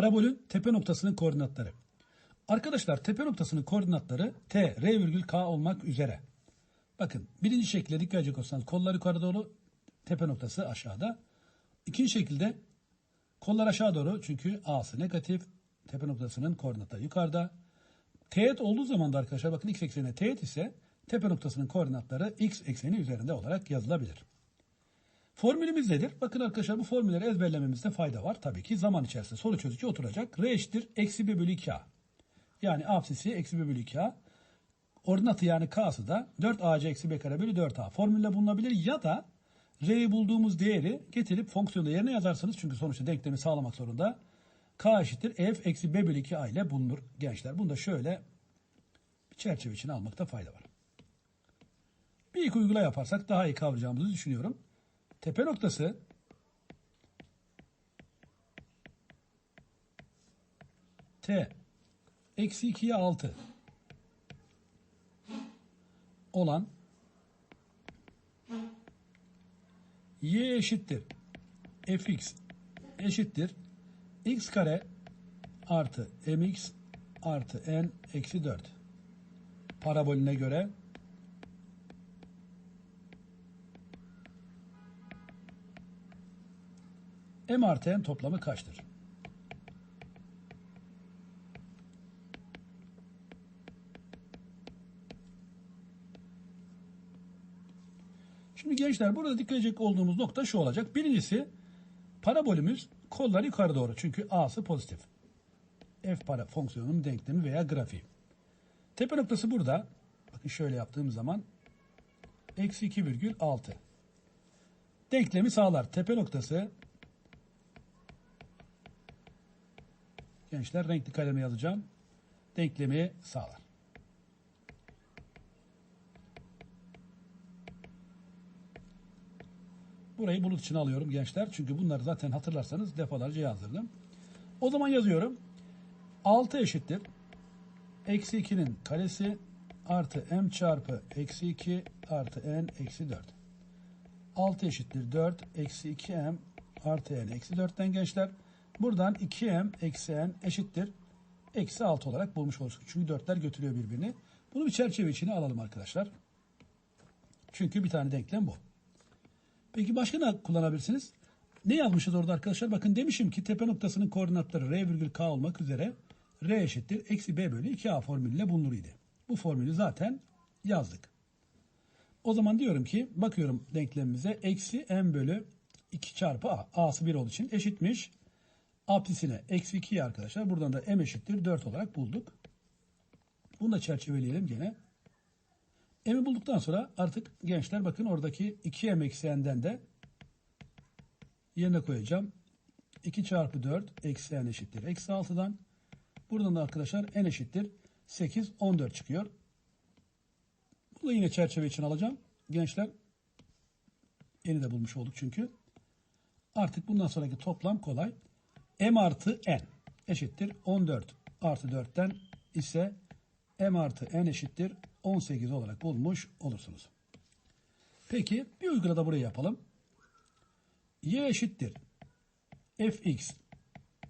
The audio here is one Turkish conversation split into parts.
Parabolün tepe noktasının koordinatları. Arkadaşlar tepe noktasının koordinatları T, R virgül K olmak üzere. Bakın birinci şekilde dikkat edecek olsanız kollar yukarı doğru tepe noktası aşağıda. İkinci şekilde kollar aşağı doğru çünkü A'sı negatif tepe noktasının koordinatı yukarıda. Teğet olduğu zaman da arkadaşlar bakın x eksenine teğet ise tepe noktasının koordinatları x ekseni üzerinde olarak yazılabilir. Formülümüz nedir? Bakın arkadaşlar bu formülleri ezberlememizde fayda var. Tabii ki zaman içerisinde soru çözücü oturacak. R eşittir eksi 1 bölü 2A. Yani absisi eksi 1 bölü 2A. Ordinatı yani K'sı da 4AC eksi B kare bölü 4A. Formülle bulunabilir ya da R'yi bulduğumuz değeri getirip fonksiyonu yerine yazarsanız çünkü sonuçta denklemi sağlamak zorunda. K eşittir F eksi B bölü 2A ile bulunur gençler. Bunu da şöyle bir çerçeve içine almakta fayda var. Bir ilk uygula yaparsak daha iyi kavrayacağımızı düşünüyorum. Tepe noktası. T. Eksi 2'ye 6 olan. Y eşittir. Fx eşittir. X kare artı mx artı n eksi 4 parabolüne göre m artı n toplamı kaçtır? Şimdi gençler burada dikkat edecek olduğumuz nokta şu olacak. Birincisi parabolümüz kollar yukarı doğru. Çünkü a'sı pozitif. F para fonksiyonunun denklemi veya grafiği. Tepe noktası burada. Bakın şöyle yaptığım zaman eksi 2,6. Denklemi sağlar. Tepe noktası gençler renkli kaleme yazacağım. Denklemi sağlar. Burayı bulut için alıyorum gençler. Çünkü bunları zaten hatırlarsanız defalarca yazdırdım. O zaman yazıyorum. 6 eşittir. Eksi 2'nin karesi artı m çarpı eksi 2 artı n eksi 4. 6 eşittir 4 eksi 2m artı n eksi 4'ten gençler. Buradan 2m eksi n eşittir. Eksi 6 olarak bulmuş oluruz. Çünkü 4'ler götürüyor birbirini. Bunu bir çerçeve içine alalım arkadaşlar. Çünkü bir tane denklem bu. Peki başka ne kullanabilirsiniz? Ne yazmışız orada arkadaşlar? Bakın demişim ki tepe noktasının koordinatları r virgül k olmak üzere r eşittir eksi b bölü 2a formülüyle bulunur idi. Bu formülü zaten yazdık. O zaman diyorum ki bakıyorum denklemimize eksi m bölü 2 çarpı a. a'sı 1 olduğu için eşitmiş. Apsisine eksi 2'yi arkadaşlar. Buradan da m eşittir 4 olarak bulduk. Bunu da çerçeveleyelim gene. M'i bulduktan sonra artık gençler bakın oradaki 2m eksi n'den de yerine koyacağım. 2 çarpı 4 eksi n eşittir. Eksi 6'dan buradan da arkadaşlar n eşittir. 8, 14 çıkıyor. Bunu da yine çerçeve için alacağım. Gençler n'i de bulmuş olduk çünkü. Artık bundan sonraki toplam kolay. M artı n eşittir. 14 artı 4'ten ise m artı n eşittir 18 olarak bulmuş olursunuz. Peki bir uygula da buraya yapalım. y eşittir fx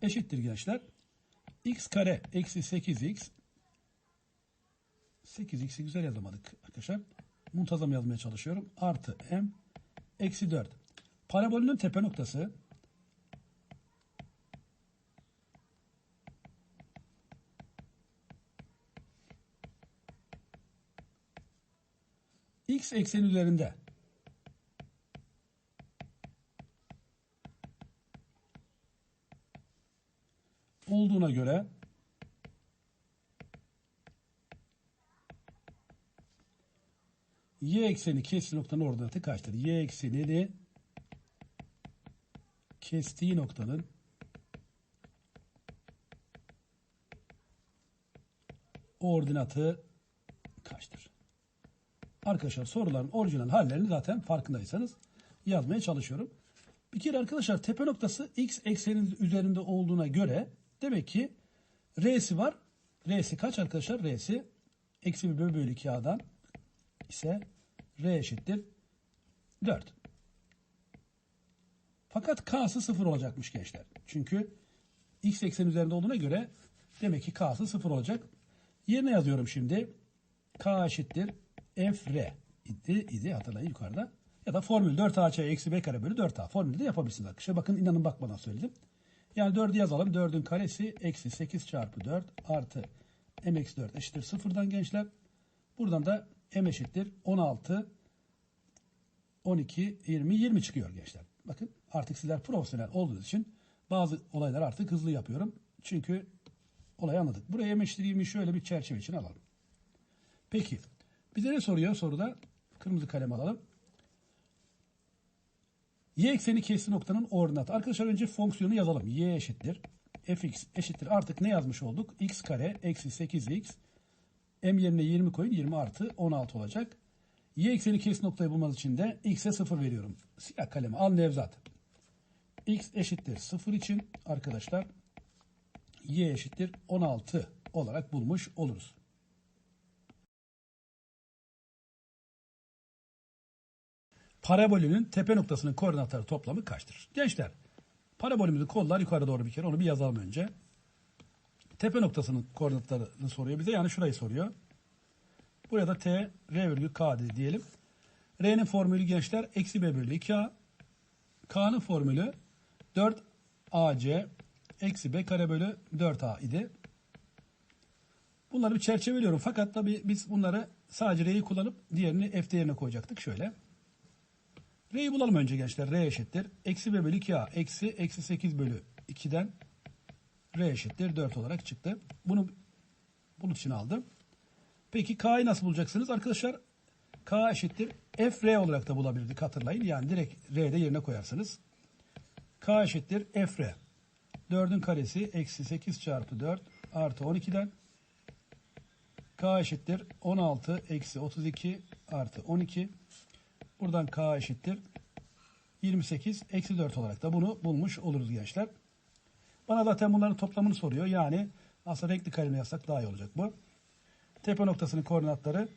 eşittir gençler. x kare eksi 8x 8x'i güzel yazamadık arkadaşlar. Muntazam yazmaya çalışıyorum. Artı m eksi 4. Parabolünün tepe noktası x ekseni üzerinde olduğuna göre y ekseni kestiği noktanın ordinatı kaçtır? y eksenini kestiği noktanın ordinatı? Arkadaşlar soruların orijinal hallerini zaten farkındaysanız yazmaya çalışıyorum. Bir kere arkadaşlar tepe noktası x eksenin üzerinde olduğuna göre demek ki r'si var. R'si kaç arkadaşlar? R'si eksi 1 bölü bölü 2a'dan ise r eşittir 4. Fakat k'sı 0 olacakmış gençler. Çünkü x eksen üzerinde olduğuna göre demek ki k'sı 0 olacak. Yerine yazıyorum şimdi. k eşittir f r idi, idi hatırlayın yukarıda. Ya da formül 4ac eksi b kare bölü 4a formülü de yapabilirsiniz arkadaşlar. Bakın inanın bakmadan söyledim. Yani 4'ü yazalım. 4'ün karesi eksi 8 çarpı 4 artı m eksi 4 eşittir 0'dan gençler. Buradan da m eşittir 16 12, 20, 20 çıkıyor gençler. Bakın artık sizler profesyonel olduğunuz için bazı olaylar artık hızlı yapıyorum. Çünkü olayı anladık. Buraya m eşittir 20'yi şöyle bir çerçeve için alalım. Peki bize ne soruyor soruda? Kırmızı kalem alalım. Y ekseni kesri noktanın ordinatı. Arkadaşlar önce fonksiyonu yazalım. Y eşittir. fx eşittir. Artık ne yazmış olduk? x kare eksi 8x. M yerine 20 koyun. 20 artı 16 olacak. Y ekseni kesri noktayı bulmanız için de x'e 0 veriyorum. Siyah kalemi al Nevzat. x eşittir 0 için arkadaşlar y eşittir 16 olarak bulmuş oluruz. Parabolünün tepe noktasının koordinatları toplamı kaçtır? Gençler, parabolümüzün kollar yukarı doğru bir kere onu bir yazalım önce. Tepe noktasının koordinatlarını soruyor bize yani şurayı soruyor. Buraya da t r virgül k diyelim. R'nin formülü gençler eksi b bölü 2a. K'nın formülü 4 ac eksi b kare bölü 4a idi. Bunları bir çerçeveliyorum. Fakat tabi biz bunları sadece R'yi kullanıp diğerini F değerine koyacaktık. Şöyle. R'yi bulalım önce gençler. R eşittir. Eksi b bölü 2a eksi eksi 8 bölü 2'den R eşittir 4 olarak çıktı. Bunu bunun için aldım. Peki K'yı nasıl bulacaksınız? Arkadaşlar K eşittir F R olarak da bulabilirdik hatırlayın. Yani direkt R'de yerine koyarsınız. K eşittir F R. 4'ün karesi eksi 8 çarpı 4 artı 12'den K eşittir 16 eksi 32 artı 12. Buradan K eşittir 28 eksi 4 olarak da bunu bulmuş oluruz gençler. Bana zaten bunların toplamını soruyor. Yani aslında renkli kalemi yazsak daha iyi olacak bu. Tepe noktasının koordinatları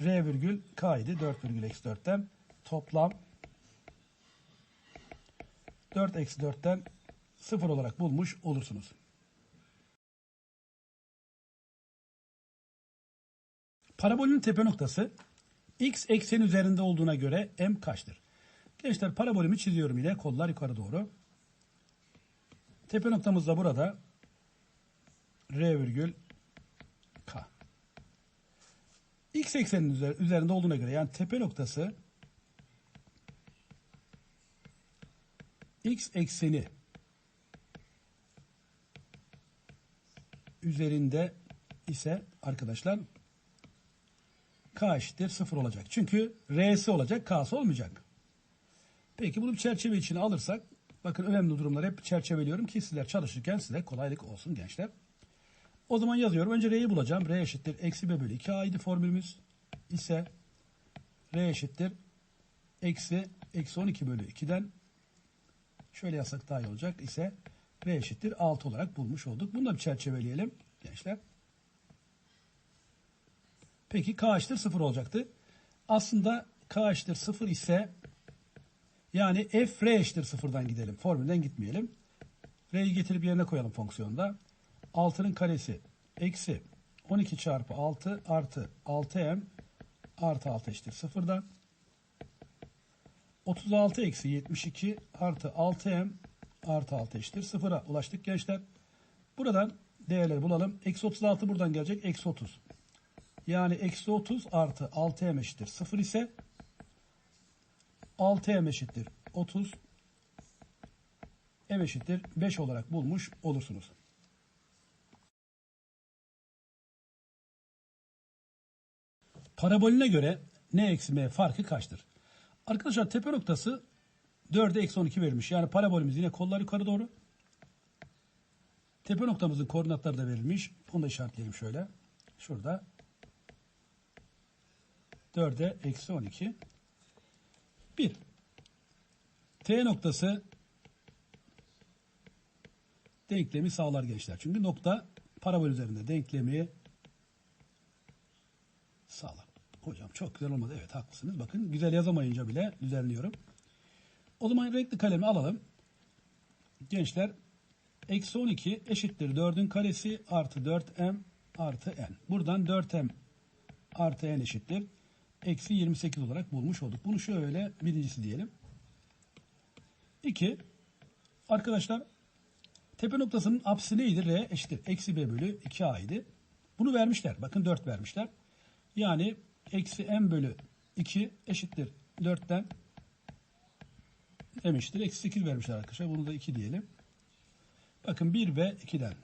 R virgül K idi. 4 virgül eksi 4'ten toplam 4 eksi 4'ten 0 olarak bulmuş olursunuz. Parabolün tepe noktası x eksen üzerinde olduğuna göre m kaçtır? Gençler parabolümü çiziyorum yine kollar yukarı doğru. Tepe noktamız da burada. R virgül K. X eksenin üzerinde olduğuna göre yani tepe noktası X ekseni üzerinde ise arkadaşlar K eşittir 0 olacak. Çünkü R'si olacak, K'sı olmayacak. Peki bunu bir çerçeve içine alırsak Bakın önemli durumlar hep çerçeveliyorum ki sizler çalışırken size kolaylık olsun gençler. O zaman yazıyorum. Önce R'yi bulacağım. R eşittir. Eksi B bölü 2 A'ydı formülümüz. ise R eşittir. Eksi. Eksi 12 bölü 2'den şöyle yazsak daha iyi olacak. ise R eşittir. 6 olarak bulmuş olduk. Bunu da bir çerçeveleyelim gençler. Peki K eşittir 0 olacaktı. Aslında K eşittir 0 ise yani f r eşittir sıfırdan gidelim. Formülden gitmeyelim. R'yi getirip yerine koyalım fonksiyonda. 6'nın karesi eksi 12 çarpı 6 artı 6m artı 6 eşittir sıfırdan. 36 eksi 72 artı 6m artı 6 eşittir sıfıra ulaştık gençler. Buradan değerleri bulalım. Eksi 36 buradan gelecek. Eksi 30. Yani eksi 30 artı 6m eşittir 0 ise 6m eşittir 30 m eşittir 5 olarak bulmuş olursunuz. Parabolüne göre n eksi m farkı kaçtır? Arkadaşlar tepe noktası 4'e eksi 12 verilmiş. Yani parabolümüz yine kollar yukarı doğru. Tepe noktamızın koordinatları da verilmiş. Onu da işaretleyelim şöyle. Şurada. 4'e eksi 12. 1. T noktası denklemi sağlar gençler. Çünkü nokta parabol üzerinde denklemi sağlar. Hocam çok güzel olmadı. Evet haklısınız. Bakın güzel yazamayınca bile düzenliyorum. O zaman renkli kalemi alalım. Gençler Eksi 12 eşittir 4'ün karesi artı 4m artı n. Buradan 4m artı n eşittir. Eksi 28 olarak bulmuş olduk. Bunu şöyle birincisi diyelim. 2. Arkadaşlar tepe noktasının apsisi neydi? R eşittir. Eksi b bölü 2a idi. Bunu vermişler. Bakın 4 vermişler. Yani eksi m bölü 2 eşittir 4'ten m eşittir. Eksi 8 vermişler arkadaşlar. Bunu da 2 diyelim. Bakın 1 ve 2'den.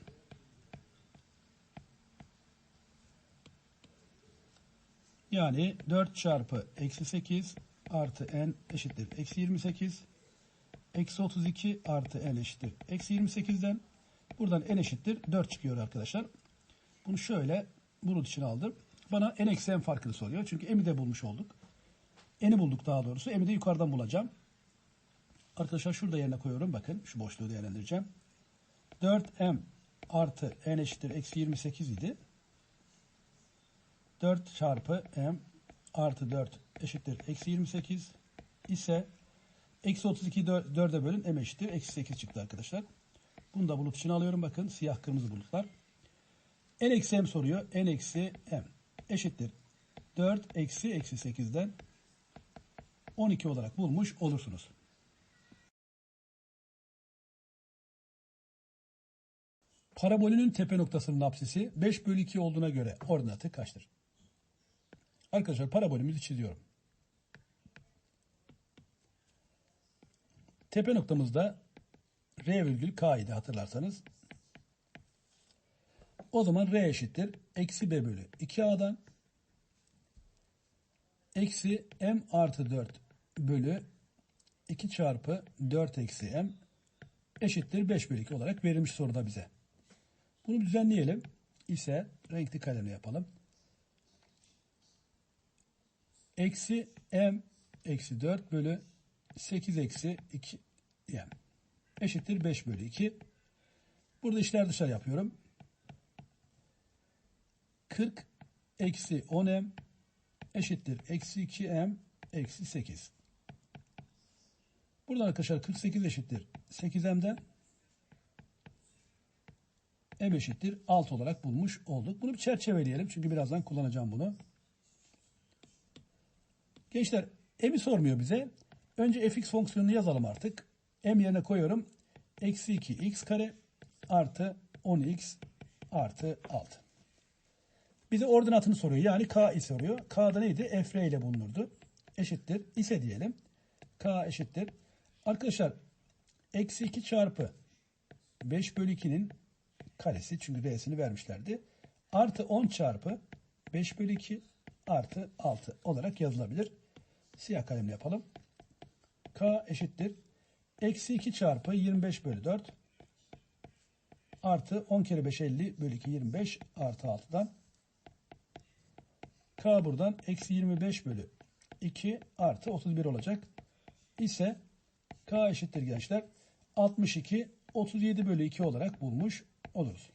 Yani 4 çarpı eksi 8 artı n eşittir. Eksi 28. Eksi 32 artı n eşittir. Eksi 28'den buradan n eşittir. 4 çıkıyor arkadaşlar. Bunu şöyle bulut için aldım. Bana n eksi n farkını soruyor. Çünkü m'i de bulmuş olduk. n'i bulduk daha doğrusu. m'i de yukarıdan bulacağım. Arkadaşlar şurada yerine koyuyorum. Bakın şu boşluğu değerlendireceğim. 4m artı n eşittir eksi 28 idi. 4 çarpı m artı 4 eşittir eksi 28 ise eksi 32 4'e bölün m eşittir eksi 8 çıktı arkadaşlar. Bunu da bulut için alıyorum bakın siyah kırmızı bulutlar. n eksi m soruyor. n eksi m eşittir 4 eksi eksi 8'den 12 olarak bulmuş olursunuz. Parabolünün tepe noktasının apsisi 5 bölü 2 olduğuna göre ordinatı kaçtır? Arkadaşlar parabolümüzü çiziyorum. Tepe noktamızda R virgül K idi hatırlarsanız. O zaman R eşittir. Eksi B bölü 2A'dan eksi M artı 4 bölü 2 çarpı 4 eksi M eşittir 5 bölü 2 olarak verilmiş soruda bize. Bunu düzenleyelim. ise renkli kalemle yapalım. Eksi m eksi 4 bölü 8 eksi 2 m eşittir 5 bölü 2. Burada işler dışarı yapıyorum. 40 eksi 10m eşittir eksi 2m eksi 8. Buradan arkadaşlar 48 eşittir 8m'den m eşittir 6 olarak bulmuş olduk. Bunu bir çerçeveleyelim çünkü birazdan kullanacağım bunu. Gençler m'i sormuyor bize. Önce fx fonksiyonunu yazalım artık. m yerine koyuyorum. Eksi 2 x kare artı 10x artı 6. Bize ordinatını soruyor. Yani k'yi soruyor. K'da neydi? f ile bulunurdu. Eşittir. ise diyelim. k eşittir. Arkadaşlar eksi 2 çarpı 5 bölü 2'nin karesi çünkü R'sini vermişlerdi. Artı 10 çarpı 5 bölü 2 artı 6 olarak yazılabilir. Siyah kalemle yapalım. K eşittir. Eksi 2 çarpı 25 bölü 4 artı 10 kere 5 50 bölü 2 25 artı 6'dan K buradan eksi 25 bölü 2 artı 31 olacak. ise K eşittir gençler 62 37 bölü 2 olarak bulmuş oluruz.